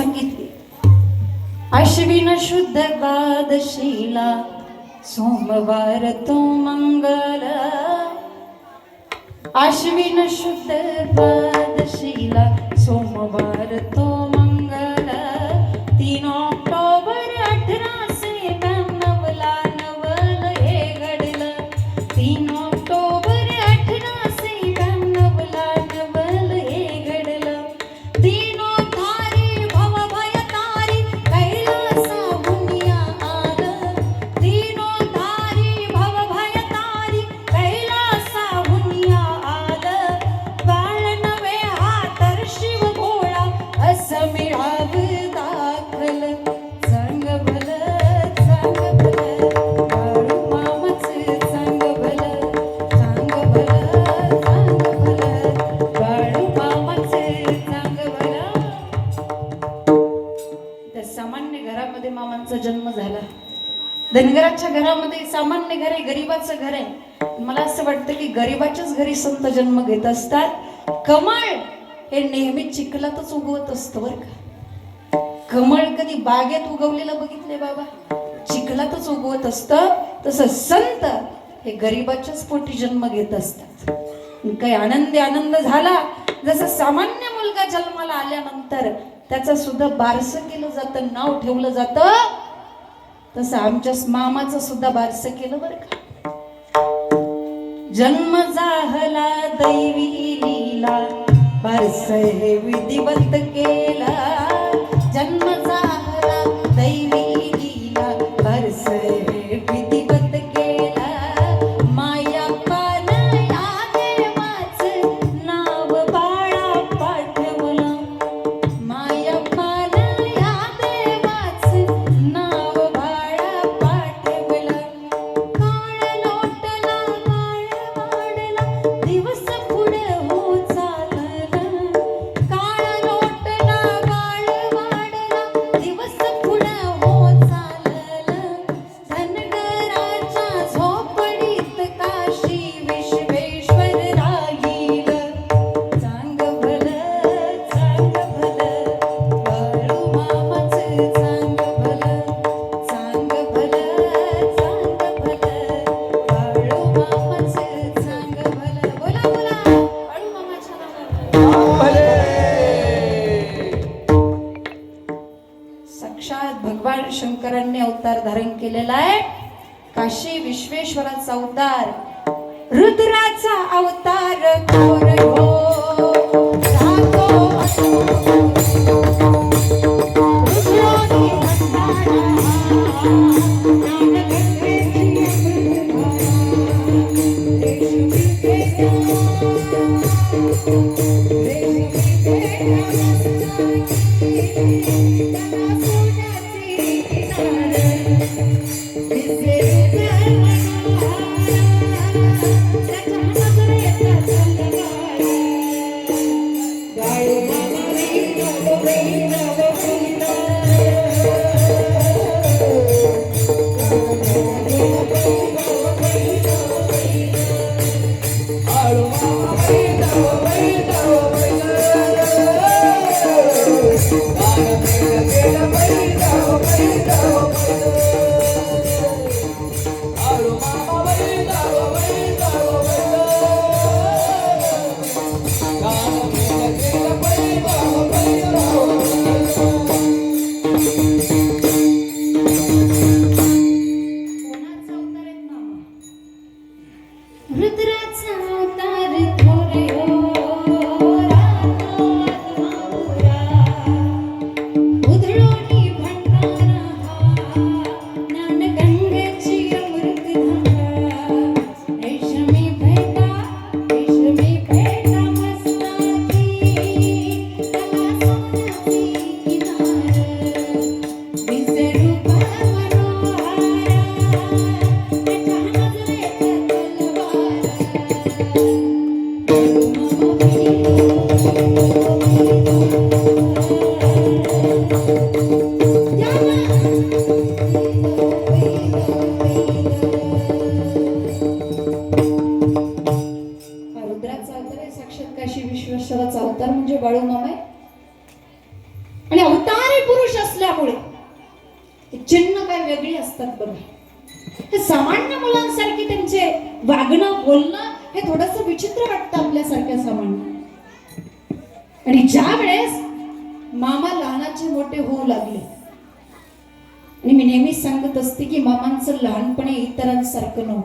सांगितली. अश्विन शुद्ध द्वादशीला सोमवार तो मंगल. अश्विन शुद्ध द्वादशीला सोमवार तो घरामध्ये मामांचा जन्म झाला. धनगराच्या घरामध्ये सामान्य घर आहे गरीबाचं घर आहे. मला असं वाटतं की गरीबाच्याच घरी संत जन्म घेत असतात. कमळ हे नेहमी चिखलातच उगवत असतं बरं का. कमळ कधी बागेत उगवलेलं बघितलंय बाबा? चिखलातच उगवत असतं. तसं संत हे गरीबाच्याच पोटी जन्म घेत असतात. काही आनंदी आनंद झाला. जसं सामान्य मुलगा जन्माला आल्यानंतर त्याचं सुद्धा बारसं केलं जातं नाव ठेवलं जातं. तसं आमच्या मामाचं सुद्धा बारसं केलं बरं का. जन्म जाहला दैवी लीला बारस हे विधिवत केला. धारण केलेला आहे. काशी विश्वेश्वराचा अवतार रुद्राचा अवतार Thank you. हो. Oh, चिन्ह काय वेगळी असतात बघा. हे सामान्य मुलांसारखी त्यांचे वागणं बोलणं हे थोडस विचित्र वाटतं आपल्यासारख्या सामान्य. आणि ज्या वेळेस मामा लहानाचे मोठे होऊ लागले आणि मी नेहमीच सांगत असते की मामांचं लहानपणी इतरांसारखं नव्हतं.